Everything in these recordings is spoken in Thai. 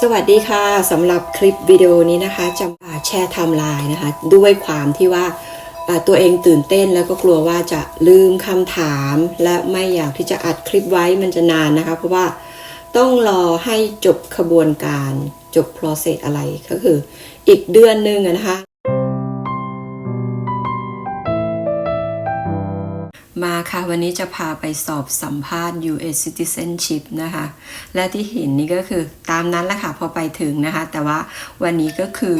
สวัสดีค่ะสำหรับคลิปวิดีโอนี้นะคะจะมาแชร์ไทม์ไลน์นะคะ ด้วยความที่ว่าตัวเองตื่นเต้นแล้วก็กลัวว่าจะลืมคำถาม และไม่อยากที่จะอัดคลิปไว้มันจะนานนะคะ เพราะว่าต้องรอให้จบขบวนการจบ process อะไรก็คือ อีกเดือนหนึ่งนะคะ มาค่ะ วันนี้จะพาไปสอบสัมภาษณ์ US Citizenship นะคะ และที่เห็นนี่ก็คือตามนั้นแหละค่ะ พอไปถึงนะคะ แต่ว่าวันนี้ก็คือ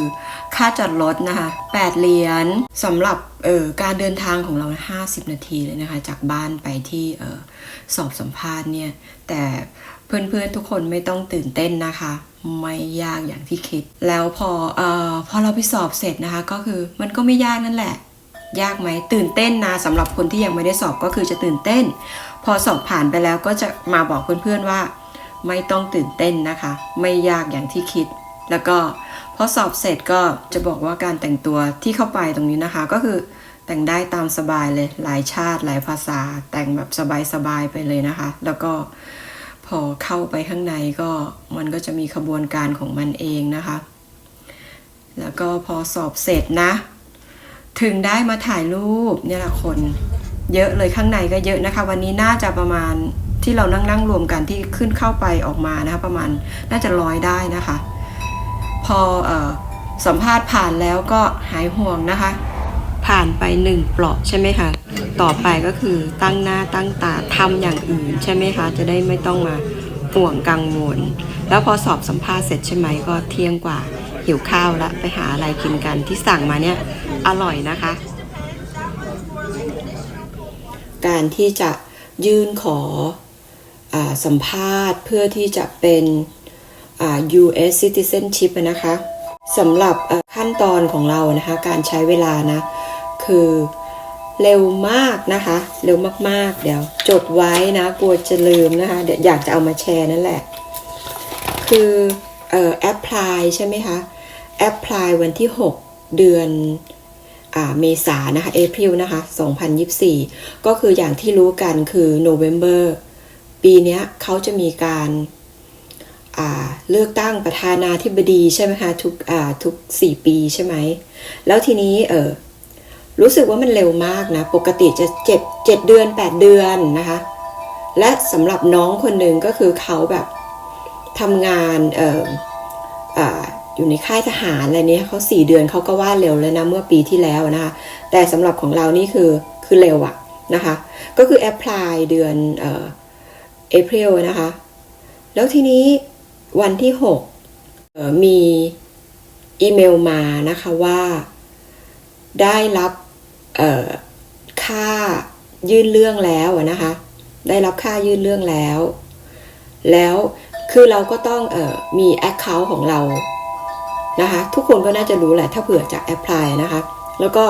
ค่าจอดรถนะคะ 8 เหรียญสำหรับเอ่อการเดินทางของเรา 50 นาทีเลยนะคะ จากบ้านไปที่เออสอบสัมภาษณ์เนี่ย แต่เพื่อนๆทุกคนไม่ต้องตื่นเต้นนะคะไม่ยากอย่างที่คิด แล้วพอเอ่อพอเราไปสอบเสร็จนะคะ ก็คือมันก็ไม่ยากนั่นแหละ ยากไหมตื่นเต้นนะสำหรับคนที่ยังไม่ได้สอบก็คือจะตื่นเต้น พอสอบผ่านไปแล้วก็จะมาบอกเพื่อนๆว่า ไม่ต้องตื่นเต้นนะคะ ไม่ยากอย่างที่คิด แล้วก็พอสอบเสร็จก็จะบอกว่าการแต่งตัวที่เข้าไปตรงนี้นะคะ ก็คือแต่งได้ตามสบายเลยหลายชาติหลายภาษา แต่งแบบสบายๆไปเลยนะคะ แล้วก็พอเข้าไปข้างในก็มันก็จะมีขบวนการของมันเองนะคะ แล้วก็พอสอบเสร็จนะ ถึงได้มาถ่ายรูปเนี่ยแหละคน เยอะเลยข้างในก็เยอะนะคะ วันนี้น่าจะประมาณที่เรานั่งนั่งรวมกันที่ขึ้นเข้าไปออกมานะคะประมาณน่าจะร้อยได้นะคะ พอออสัมภาษณ์ผ่านแล้วก็หายห่วงนะคะ ผ่านไปหนึ่งเปลาะใช่ไหมคะต่อไปก็คือตั้งหน้าตั้งตาทำอย่างอื่นใช่ไหมคะ จะได้ไม่ต้องมาห่วงกังวลแล้วพอสอบสัมภาษณ์เสร็จใช่ไหมก็เที่ยงกว่า หิวข้าวละไปหาอะไรกินกันที่สั่งมาเนี่ยอร่อยนะคะ การที่จะยื่นขออสัมภาษณ์เพื่อที่จะเป็น US citizenship นะคะสำหรับขั้นตอนของเรานะคะ การใช้เวลานะ คือเร็วมากนะคะ เร็วมาก ๆ เดี๋ยวจดไว้นะ กลัวจะลืมนะคะ เดี๋ยวอยากจะเอามาแชร์นั่นแหละ คือ เอ่อแอปพลายใช่ไหมคะแอปพลายวันที่ 6 เดือนอ่าเมษานะคะ April นะคะ 2024 ก็คืออย่างที่รู้กันคือ November ปีนี้เขาจะมีการเลือกตั้งประธานาธิบดีใช่ไหมคะ ทุกทุก 4 ปีใช่ไหม แล้วทีนี้เออรู้สึกว่ามันเร็วมากนะ ปกติจะ 7 7 เดือน 8 เดือนนะคะ และสำหรับน้องคนหนึ่งก็คือเขาแบบ ทำงานเอ่ออยู่ในค่ายทหารอะไรเนี้ยเขาสี่เดือนเขาก็ว่าเร็วแล้วนะเมื่อปีที่แล้วนะคะแต่สำหรับของเรานี่คือคือเร็วอะนะคะก็คือแอพพลายเดือนเอ่อเอพ i l นะคะแล้วทีนี้วันที่6เออมีอีเมลมานะคะว่าได้รับเอ่อค่ายื่นเรื่องแล้วนะคะได้รับค่ายื่นเรื่องแล้ว แล้ว คือเราก็ต้องออมี Account ของเรานะคะ ทุกคนก็น่าจะรู้แหละถ้าเผื่อจะแอพพลายนะคะ แล้วก็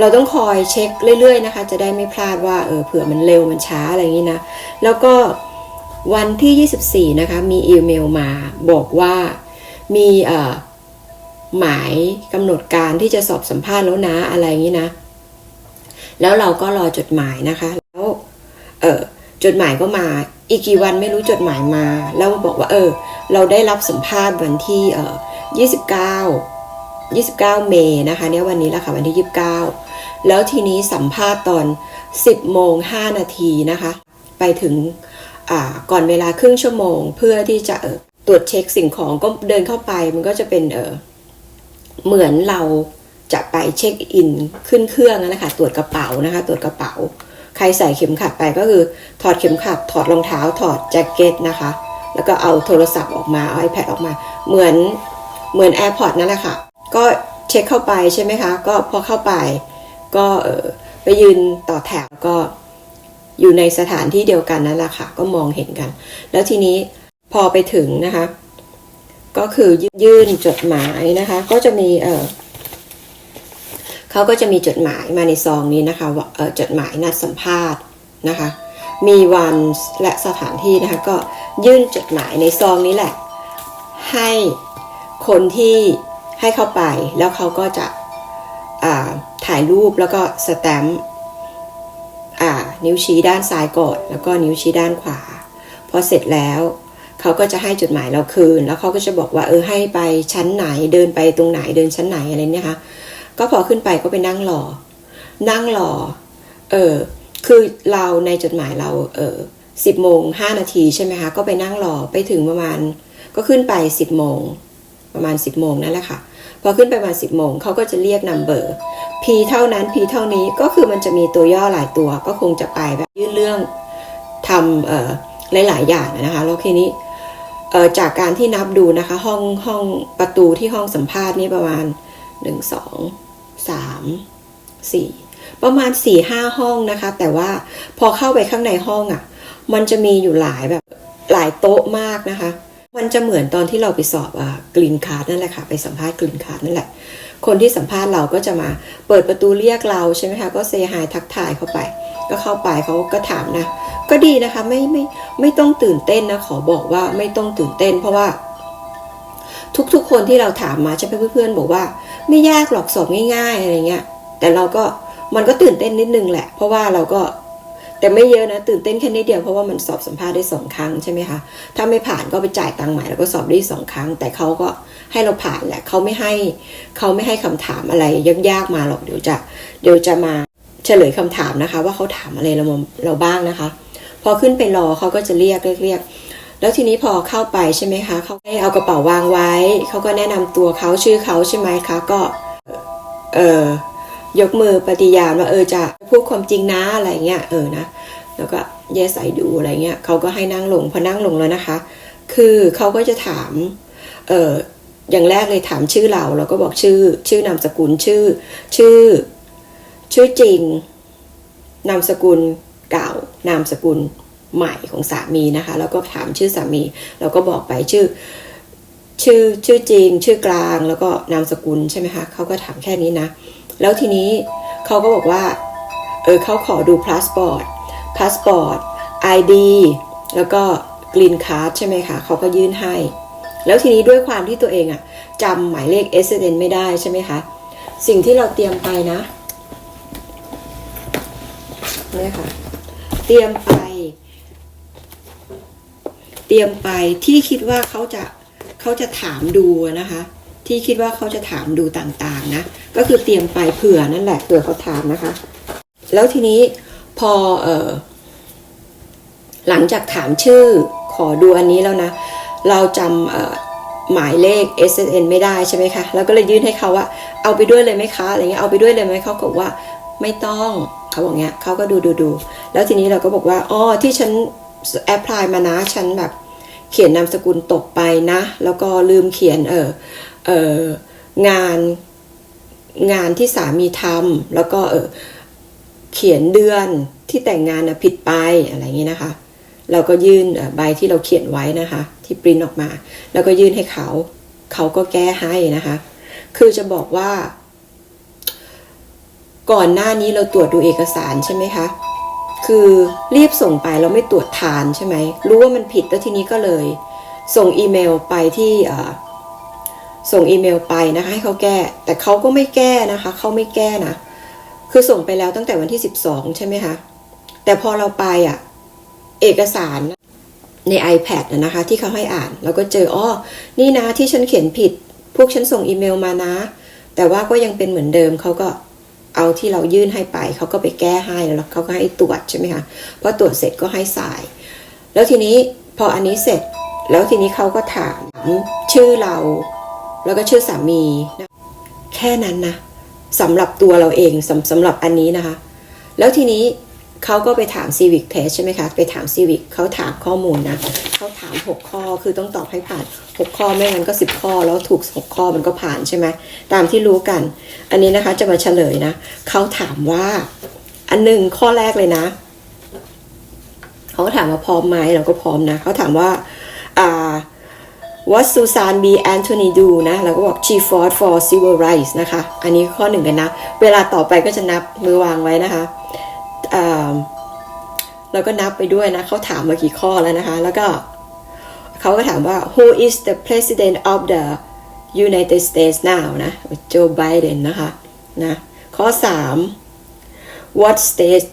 เราต้องคอยเช็คเรื่อยๆนะคะ จะได้ไม่พลาดว่าเออเผื่อมันเร็วมันช้าอะไรอย่างนี้นะ แล้วก็วันที่ 24 นะคะ มีอีเมลมาบอกว่ามีหมายกำหนดการที่จะสอบสัมภาษณ์แล้วนะอะไรอย่างนี้นะ แล้วเราก็รอจดหมายนะคะ แล้วเออจดหมายก็มา อีกกี่วันไม่รู้จดหมายมา แล้วบอกว่าเออ เราได้รับสัมภาษณ์วันที่เออ29 29 เมษนะคะเนี่ยวันนี้แหละค่ะวันที่ 29 แล้วทีนี้สัมภาษณ์ตอน 10โมง5นาทีนะคะ ไปถึงก่อนเวลาครึ่งชั่วโมง เพื่อที่จะตรวจเช็คสิ่งของก็เดินเข้าไปมันก็จะเป็นเออเหมือนเราจะไปเช็คอินขึ้นเครื่องนะคะ ตรวจกระเป๋านะคะ ตรวจกระเป๋า ใครใส่เข็มขัดไปก็คือถอดเข็มขัด ถอดรองเท้า ถอดแจ็คเก็ตนะคะ แล้วก็เอาโทรศัพท์ออกมา เอา iPad ออกมา เหมือนเหมือน AirPod นั่นแหละค่ะ ก็เช็คเข้าไปใช่ไหมคะ ก็พอเข้าไป ก็เออไปยืนต่อแถวก็อยู่ในสถานที่เดียวกันนั่นแหละค่ะ ก็มองเห็นกัน แล้วทีนี้พอไปถึงนะคะ ก็คือยื่นจดหมายนะคะ ก็จะมีเออ เขาก็จะมีจดหมายมาในซองนี้นะคะเออจดหมายนัดสัมภาษณ์นะคะ มีวันและสถานที่นะคะ ก็ยื่นจดหมายในซองนี้แหละ ให้คนที่ให้เข้าไปแล้วเขาก็จะอ่าถ่ายรูปแล้วก็สแตมป์อ่านิ้วชี้ด้านซ้ายก่อนแล้วก็นิ้วชี้ด้านขวา พอเสร็จแล้วเขาก็จะให้จดหมายเราคืน แล้วเขาก็จะบอกว่าเออให้ไปชั้นไหนเดินไปตรงไหนเดินชั้นไหนอะไรเนี่ยค่ะ ก็พอขึ้นไปก็ไปนั่งรอ นั่งรอ เออ คือเราในจดหมายเรา เออสิบโมงห้านาทีใช่ไหมคะ ก็ไปนั่งรอ ไปถึงประมาณ ก็ขึ้นไปสิบโมง ประมาณสิบโมงนั่นแหละค่ะ พอขึ้นไปประมาณสิบโมงเขาก็จะเรียกนัมเบอร์ P เท่านั้น P เท่านี้ ก็คือมันจะมีตัวย่อหลายตัว ก็คงจะไปแบบยื่นเรื่องทำเอ่อหลาย ๆ อย่างนะคะ แล้วทีนี้เอ่อจากการที่นับดูนะคะ ห้องห้องประตูที่ห้องสัมภาษณ์นี่ประมาณหนึ่งสอง สามสี่ประมาณสี่ห้าห้องนะคะ แต่ว่าพอเข้าไปข้างในห้องอะ่ะ มันจะมีอยู่หลายแบบหลายโต๊ะมากนะคะ มันจะเหมือนตอนที่เราไปสอบอะกรีนคาร์ดนั่นแหละค่ะ ไปสัมภาษณ์กรีนคาร์ดนั่นแหละ คนที่สัมภาษณ์เราก็จะมาเปิดประตูเรียกเราใช่ไหมคะ ก็เซฮายทักทายเข้าไป ก็เข้าไปเขาก็ถามนะ ก็ดีนะคะ ไม่ไม่ไม่ต้องตื่นเต้นนะ ขอบอกว่าไม่ต้องตื่นเต้น เพราะว่า ทุกๆ คนที่เราถามมาใช่ไหมเพื่อนๆ บอกว่า ไม่ยากหรอกสอบง่าย ๆอะไรเงี้ย แต่เราก็มันก็ตื่นเต้นนิดนึงแหละ เพราะว่าเราก็แต่ไม่เยอะนะ ตื่นเต้นแค่นิดเดียวเพราะว่ามันสอบสัมภาษณ์ได้สองครั้งใช่ไหมคะถ้าไม่ผ่านก็ไปจ่ายตังค์ใหม่แล้วก็สอบได้สองครั้ง แต่เขาก็ให้เราผ่านแหละเขาไม่ให้เขาไม่ให้คำถามอะไรยากๆมาหรอกเดี๋ยวจะเดี๋ยวจะมาเฉลยคำถามนะคะ ว่าเขาถามอะไรเราเราบ้างนะคะ พอขึ้นไปรอเขาก็จะเรียกเรียกเรียก แล้วทีนี้พอเข้าไปใช่ไหมคะเขาให้เอากระเป๋าวางไว้เขาก็แนะนำตัวเขาชื่อเขาใช่ไหมคะก็เออยกมือปฏิญาณว่าเออจะพูดความจริงนะอะไรเงี้ยเออนะแล้วก็แยใส่ดูอะไรเงี้ยเขาก็ให้นั่งลงพอนั่งลงแล้วนะคะ คือเขาก็จะถามเอออย่างแรกเลยถามชื่อเราเราก็บอกชื่อ ชื่อนามสกุลชื่อ ชื่อ ชื่อจริงนามสกุลเก่านามสกุล ใหม่ของสามีนะคะ แล้วก็ถามชื่อสามีเราก็บอกไปชื่อ ชื่อชื่อจริง ชื่อกลางแล้วก็นามสกุลใช่ไหมคะเขาก็ถามแค่นี้นะ แล้วทีนี้เขาก็บอกว่าเออเขาขอดูพาสปอร์ตพาสปอร์ต ID แล้วก็กรีนคาร์ดใช่ไหมคะเขาก็ยื่นให้ แล้วทีนี้ด้วยความที่ตัวเองอะจำหมายเลข s n ไม่ได้ใช่ไหมคะ สิ่งที่เราเตรียมไปนะเนี่ยค่ะ เตรียมไป เตรียมไปที่คิดว่าเขาจะเขาจะถามดูนะคะ ที่คิดว่าเขาจะถามดูต่างๆนะก็คือเตรียมไปเผื่อนั่นแหละเผื่อเขาถามนะคะ แล้วทีนี้พอเออหลังจากถามชื่อขอดูอันนี้แล้วนะ เราจำเออหมายเลข SSN ไม่ได้ใช่ไหมคะแล้วก็เลยยื่นให้เขาว่าเอาไปด้วยเลยไหมคะอะไรเงี้ยเอาไปด้วยเลยไหมเขาก็บอกว่าไม่ต้องเขาบอกเงี้ยเขาก็ดูดูดูแล้วทีนี้เราก็บอกว่าอ๋อที่ฉัน แอพพลายมานะฉันแบบเขียนนามสกุลตกไปนะ แล้วก็ลืมเขียนเออเอองานงานที่สามีทำแล้วก็เออเขียนเดือนที่แต่งงานนะผิดไปอะไรอย่างนี้นะคะ เราก็ยื่นใบที่เราเขียนไว้นะคะ ที่ปริ้นออกมา แล้วก็ยื่นให้เขา เขาก็แก้ให้นะคะ คือจะบอกว่า ก่อนหน้านี้เราตรวจดูเอกสารใช่ไหมคะ คือรีบส่งไปเราไม่ตรวจทานใช่ไหม รู้ว่ามันผิดแล้วทีนี้ก็เลย ส่งอีเมลไปที่ส่งอีเมลไปนะคะให้เขาแก้ แต่เขาก็ไม่แก้นะคะเขาไม่แก้นะ คือส่งไปแล้วตั้งแต่วันที่ 12 ใช่ไหมคะ แต่พอเราไปอะ เอกสารใน iPad นะนะคะ ที่เขาให้อ่านเราก็เจออ้อนี่นะที่ฉันเขียนผิด พวกฉันส่งอีเมลมานะ แต่ว่าก็ยังเป็นเหมือนเดิมเขาก็ เอาที่เรายื่นให้ไปเขาก็ไปแก้ให้แล้วเขาก็ให้ตรวจใช่ไหมคะพอตรวจเสร็จก็ให้สาย แล้วทีนี้พออันนี้เสร็จ แล้วทีนี้เขาก็ถามชื่อเรา แล้วก็ชื่อสามีนะแค่นั้นนะสำหรับตัวเราเองสำสำหรับอันนี้นะคะ แล้วทีนี้ เขาก็ไปถาม Civic Test ใช่ไหมคะ ไปถาม Civic เขาถามข้อมูลนะ เขาถาม 6 ข้อ คือต้องตอบให้ผ่าน 6 ข้อ ไม่งั้นก็ 10 ข้อ แล้วถูก 6 ข้อมันก็ผ่านใช่ไหม ตามที่รู้กัน อันนี้นะคะจะมาเฉลยนะ เขาถามว่า อันหนึ่งข้อแรกเลยนะ เขาถามว่าพร้อมไหมเราก็พร้อมนะ เขาถามว่า อ่า what Susan B Anthony do นะเราก็บอก she fought for civil rights นะคะ อันนี้ข้อหนึ่งกันนะ เวลาต่อไปก็จะนับมือวางไว้นะคะ เราก็นับไปด้วยนะเขาถามมากี่ข้อแล้วนะคะ แล้วก็เขาก็ถามว่า who is the president of the United States now นะ Joe Biden นะคะนะข้อ 3 what state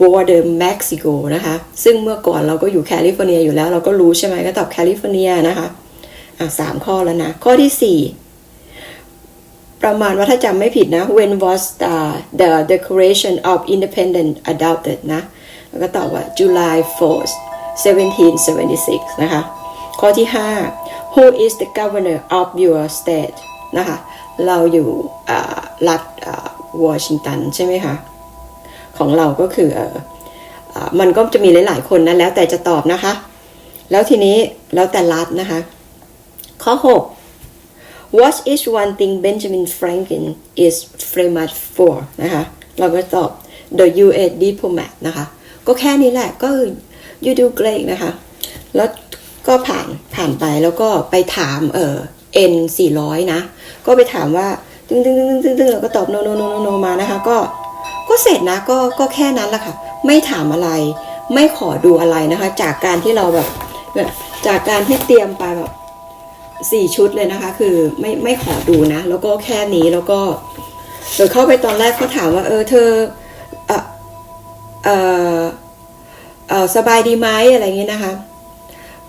border Mexico นะคะ ซึ่งเมื่อก่อนเราก็อยู่แคลิฟอร์เนียอยู่แล้ว เราก็รู้ใช่ไหมก็ตอบแคลิฟอร์เนียนะคะ อะสามข้อแล้วนะ ข้อที่สี่ ประมาณว่าถ้าจำไม่ผิดนะ when was the, the Declaration of Independence adopted นะ แล้วก็ตอบว่า July 4th 1776 นะคะ ข้อที่ 5 who is the governor of your state นะคะ เราอยู่รัฐวอชิงตันใช่ไหมคะ ของเราก็คืออมันก็จะมีหลาย ๆ คนนะ แล้วแต่จะตอบนะคะ แล้วทีนี้แล้วแต่รัฐนะคะ ข้อ 6 What is one thing Benjamin Franklin is famous for นะคะเราก็ตอบ the U.S. diplomat นะคะ ก็แค่นี้แหละก็คือ you do great นะคะ แล้วก็ผ่านผ่านไปแล้วก็ไปถามเออ N 400 นะ ก็ไปถามว่าตึ้งตึ้งตึ้งตึ้งตึ้งเราก็ตอบ no no no no no มานะคะ ก็ก็เสร็จนะก็ก็แค่นั้นแหละค่ะ ไม่ถามอะไร ไม่ขอดูอะไรนะคะ จากการที่เราแบบแบบจากการที่เตรียมไปแบบ สี่ชุดเลยนะคะ คือไม่ไม่ขอดูนะ แล้วก็แค่นี้แล้วก็เดี๋ยวเข้าไปตอนแรกเขาถามว่า เออเธอเออเออเออสบายดีไหมอะไรอย่างเงี้ยนะคะ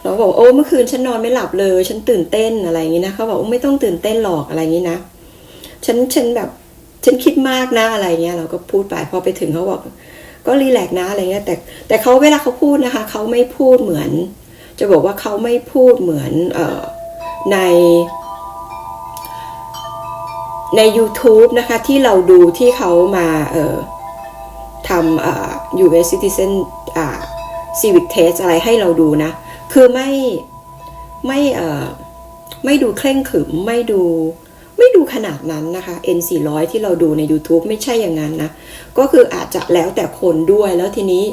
เราบอกโอ้เมื่อคืนฉันนอนไม่หลับเลย ฉันตื่นเต้นอะไรอย่างงี้ยนะเขาบอกไม่ต้องตื่นเต้นหรอกอะไรอย่างงี้ยนะฉันฉันแบบฉันคิดมากนะอะไรเงี้ยเราก็พูดไปพอไปถึงเขาบอก ก็รีแลกซ์นะอะไรเงี้ย แต่แต่เขาเวลาเขาพูดนะคะเขาไม่พูดเหมือน จะบอกว่าเขาไม่พูดเหมือน เอ่อ ในใน YouTube นะคะที่เราดูที่เขามาเอ่อทำเอ่อ US Citizen อ่า Civic Test อะไรให้เราดูนะ คือไม่ไม่เอ่อไม่ดูเคร่งขรึมไม่ดูไม่ดูขนาดนั้นนะคะ N 4 0 0 ที่เราดูใน YouTube ไม่ใช่อย่างนั้นนะ ก็คืออาจจะแล้วแต่คนด้วยแล้วทีนี้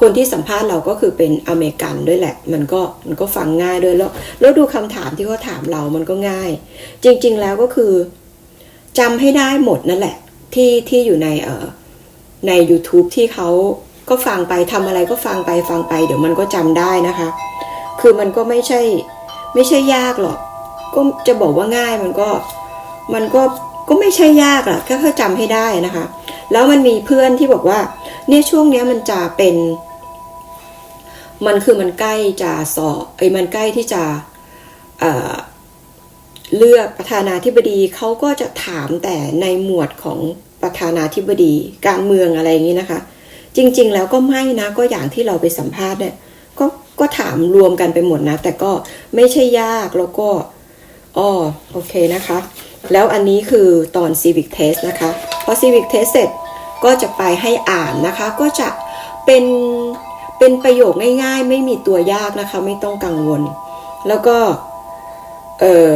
คนที่สัมภาษณ์เราก็คือเป็นอเมริกันด้วยแหละ มันก็มันก็ฟังง่ายด้วยแล้ว แล้วดูคำถามที่เขาถามเรามันก็ง่าย จริง ๆ แล้วก็คือจำให้ได้หมดนั่นแหละ ที่ที่อยู่ในเอ่อใน YouTube ที่เขาก็ฟังไปทำอะไรก็ฟังไปฟังไป เดี๋ยวมันก็จำได้นะคะ คือมันก็ไม่ใช่ไม่ใช่ยากหรอก ก็จะบอกว่าง่ายมันก็มันก็ก็ไม่ใช่ยากหรอกแค่เขาจำให้ได้นะคะ แล้วมันมีเพื่อนที่บอกว่าเนี่ยช่วงเนี้ยมันจะเป็น มันคือมันใกล้จะสอบไอ้มันใกล้ที่จะเเลือกประธานาธิบดีเขาก็จะถามแต่ในหมวดของประธานาธิบดี การเมืองอะไรอย่างนี้นะคะ จริง ๆ แล้วก็ไม่นะก็อย่างที่เราไปสัมภาษณ์เนี่ยก็ก็ถามรวมกันไปหมดนะ แต่ก็ไม่ใช่ยากแล้วก็อ๋อโอเคนะคะ แล้วอันนี้คือตอน civic test นะคะ พอ civic test เสร็จก็จะไปให้อ่านนะคะ ก็จะเป็น เป็นประโยคง่ายๆ ไม่มีตัวยากนะคะ ไม่ต้องกังวล แล้วก็ เออ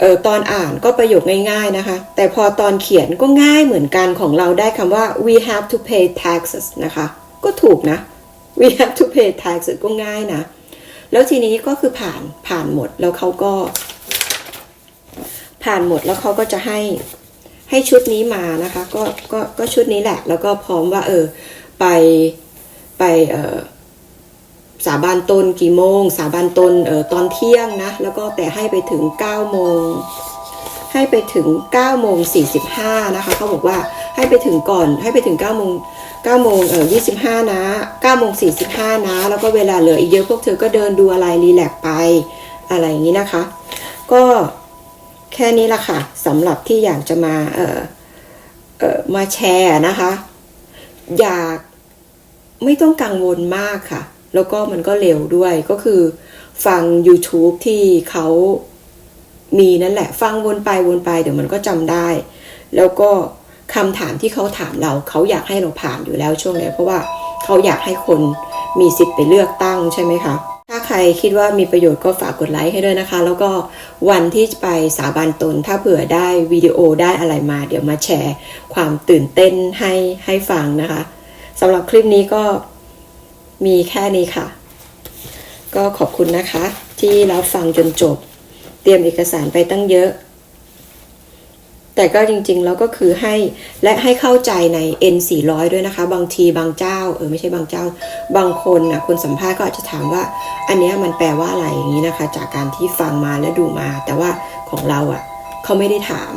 เออตอนอ่านก็ประโยคง่ายๆนะคะ แต่พอตอนเขียนก็ง่ายเหมือนกันของเราได้คำว่า we have to pay taxes นะคะ ก็ถูกนะ we have to pay taxes ก็ง่ายนะ แล้วทีนี้ก็คือผ่านผ่านหมดแล้วเขาก็ ผ่านหมดแล้วเขาก็จะให้ให้ชุดนี้มานะคะ ก็ก็ก็ชุดนี้แหละ แล้วก็พร้อมว่า เออ ไปไปเออสาบานตนกี่โมง สาบานตนเออตอนเที่ยงนะ แล้วก็แต่ให้ไปถึง9โมงให้ไปถึง9โมง45นะคะเขาบอกว่าให้ไปถึงก่อนให้ไปถึง9โมง9โมงเออ25 นะ9โมง45 นะ แล้วก็เวลาเหลืออีกเยอะพวกเธอก็เดินดูอะไรรีแลกซ์ไปอะไรอย่างนี้นะคะ ก็แค่นี้ละค่ะสำหรับที่อยากจะมาเออเออมาแชร์นะคะ อยากไม่ต้องกังวลมากค่ะ แล้วก็มันก็เร็วด้วยก็คือ ฟัง YouTube ที่เขามีนั่นแหละ ฟังวนไปวนไป เดี๋ยวมันก็จำได้ แล้วก็คำถามที่เขาถามเรา เขาอยากให้เราผ่านอยู่แล้วช่วงนี้เพราะว่าเขาอยากให้คนมีสิทธิ์ไปเลือกตั้งใช่ไหมคะ ถ้าใครคิดว่ามีประโยชน์ก็ฝากกดไลค์ให้ด้วยนะคะ แล้วก็วันที่ไปสาบานตน ถ้าเผื่อได้วิดีโอได้อะไรมา เดี๋ยวมาแชร์ความตื่นเต้นให้ให้ฟังนะคะสำหรับคลิปนี้ก็มีแค่นี้ค่ะ ก็ขอบคุณนะคะ ที่รับฟังจนจบ เตรียมเอกสารไปตั้งเยอะ แต่ก็จริงๆแล้วก็คือให้และให้เข้าใจใน N 4 0 0ด้วยนะคะ บางทีบางเจ้าเออไม่ใช่บางเจ้า บางคนนะคนสัมภาษณ์ก็อาจจะถามว่า อันเนี้ยมันแปลว่าอะไรอย่างนี้นะคะ จากการที่ฟังมาและดูมา แต่ว่าของเราอะ่ะเขาไม่ได้ถาม